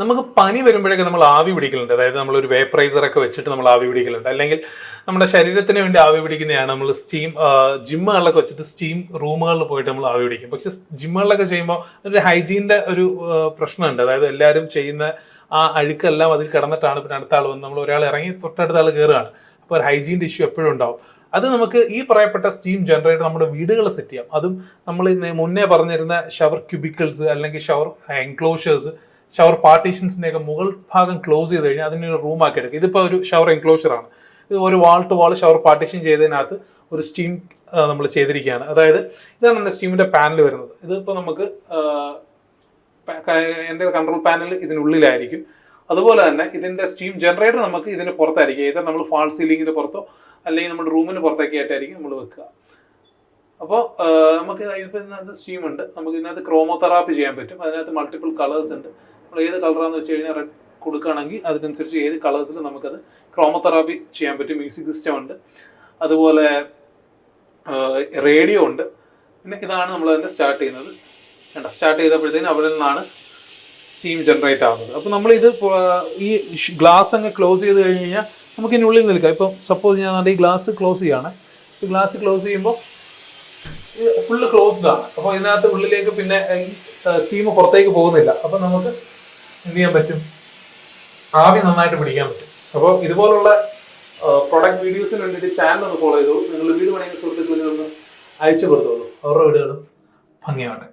നമുക്ക് പനി വരുമ്പോഴൊക്കെ നമ്മൾ ആവി പിടിക്കലുണ്ട്. അതായത് നമ്മൾ ഒരു വേപ്പറൈസർ ഒക്കെ വെച്ചിട്ട് നമ്മൾ ആവി പിടിക്കലുണ്ട്. അല്ലെങ്കിൽ നമ്മുടെ ശരീരത്തിന് വേണ്ടി ആവി പിടിക്കുന്നതാണ് നമ്മൾ സ്റ്റീം ജിമ്മുകളിലൊക്കെ വെച്ചിട്ട് സ്റ്റീം റൂമുകളിൽ പോയിട്ട് നമ്മൾ ആവി പിടിക്കും. പക്ഷെ ജിമ്മുകളിലൊക്കെ ചെയ്യുമ്പോൾ ഒരു ഹൈജീന്റെ ഒരു പ്രശ്നമുണ്ട്. അതായത് എല്ലാവരും ചെയ്യുന്ന ആ അഴുക്കെല്ലാം അതിൽ കിടന്നിട്ടാണ് പിന്നെ അടുത്ത ആൾ വന്ന് നമ്മൾ ഒരാൾ ഇറങ്ങി തൊട്ടടുത്ത ആൾ കയറുകയാണ്. അപ്പോൾ ഒരു ഹൈജീന്റെ ഇഷ്യൂ എപ്പോഴും ഉണ്ടാവും. അത് നമുക്ക് ഈ പറയപ്പെട്ട സ്റ്റീം ജനറേറ്റർ നമ്മുടെ വീടുകൾ സെറ്റ് ചെയ്യാം. അതും നമ്മൾ മുന്നേ പറഞ്ഞിരുന്ന ഷവർ ക്യൂബിക്കിൾസ് അല്ലെങ്കിൽ ഷവർ എൻക്ലോഷേഴ്സ് ഷവർ പാർട്ടീഷൻസിന്റെ ഒക്കെ മുകൾ ഭാഗം ക്ലോസ് ചെയ്ത് കഴിഞ്ഞാൽ റൂം ആക്കി എടുക്കുക ഇതിപ്പോൾ ഒരു ഷവർ എൻക്ലോഷർ ആണ്. ഇത് ഒരു wall to wall shower partition ചെയ്തതിനകത്ത് ഒരു സ്റ്റീം നമ്മൾ ചെയ്തിരിക്കുകയാണ്. അതായത് ഇതാണ് എന്റെ സ്റ്റീമിന്റെ പാനൽ വരുന്നത്. ഇതിപ്പോൾ നമുക്ക് എന്റെ കൺട്രോൾ പാനൽ ഇതിനുള്ളിലായിരിക്കും. അതുപോലെ തന്നെ ഇതിന്റെ സ്റ്റീം ജനറേറ്റർ നമുക്ക് ഇതിന് പുറത്തായിരിക്കും. ഏതാ നമ്മൾ ഫാൾ സീലിങ്ങിന് പുറത്തോ അല്ലെങ്കിൽ നമ്മുടെ റൂമിന് പുറത്തൊക്കെ ആയിട്ടായിരിക്കും നമ്മൾ വെക്കുക. അപ്പോൾ നമുക്ക് ഇതിപ്പോൾ ഇതിനകത്ത് സ്റ്റീം ഉണ്ട്. നമുക്ക് ഇതിനകത്ത് ക്രോമോതെറാപ്പി ചെയ്യാൻ പറ്റും. അതിനകത്ത് മൾട്ടിപ്പിൾ കളേഴ്സ് ഉണ്ട്. ഏത് കളറാന്ന് വെച്ച് കഴിഞ്ഞാൽ റെഡ് കൊടുക്കുകയാണെങ്കിൽ അതിനനുസരിച്ച് ഏത് കളേഴ്സിൽ നമുക്കത് ക്രോമോതെറാപ്പി ചെയ്യാൻ പറ്റും. മ്യൂസിക് സിസ്റ്റം ഉണ്ട്. അതുപോലെ റേഡിയോ ഉണ്ട്. പിന്നെ ഇതാണ് നമ്മൾ അതിന്റെ സ്റ്റാർട്ട് ചെയ്യുന്നത്. വേണ്ട സ്റ്റാർട്ട് ചെയ്തപ്പോഴത്തേനും അവിടെ നിന്നാണ് സ്റ്റീം ജനറേറ്റ് ആവുന്നത്. അപ്പോൾ നമ്മൾ ഇത് ഈ ഗ്ലാസ് അങ്ങ് ക്ലോസ് ചെയ്ത് കഴിഞ്ഞ് കഴിഞ്ഞാൽ നമുക്ക് ഇതിനുള്ളിൽ നിൽക്കാം. ഇപ്പം സപ്പോസ് ഞാൻ ഈ ഗ്ലാസ് ക്ലോസ് ചെയ്യാണ് ഈ ഗ്ലാസ് ക്ലോസ് ചെയ്യുമ്പോൾ ഇത് ഫുള്ള് ക്ലോസ്ഡ് ആണ്. അപ്പോൾ ഇതിനകത്ത് ഉള്ളിലേക്ക് പിന്നെ സ്റ്റീം പുറത്തേക്ക് പോകുന്നില്ല. അപ്പോൾ നമുക്ക് എന്ത് ചെയ്യാൻ പറ്റും? ആവി നന്നായിട്ട് പിടിക്കാൻ പറ്റും. അപ്പോൾ ഇതുപോലുള്ള പ്രൊഡക്റ്റ് വീഡിയോസിന് വേണ്ടിയിട്ട് ചാനൽ ഒന്ന് ഫോളോ ചെയ്തോളൂ നിങ്ങൾ വീട് പണിയുന്ന സുഹൃത്തുക്കളിൽ നിന്ന് അയച്ചു കൊടുത്തോളൂ. അവരുടെ വീടുകളും ഭംഗിയാവട്ടെ.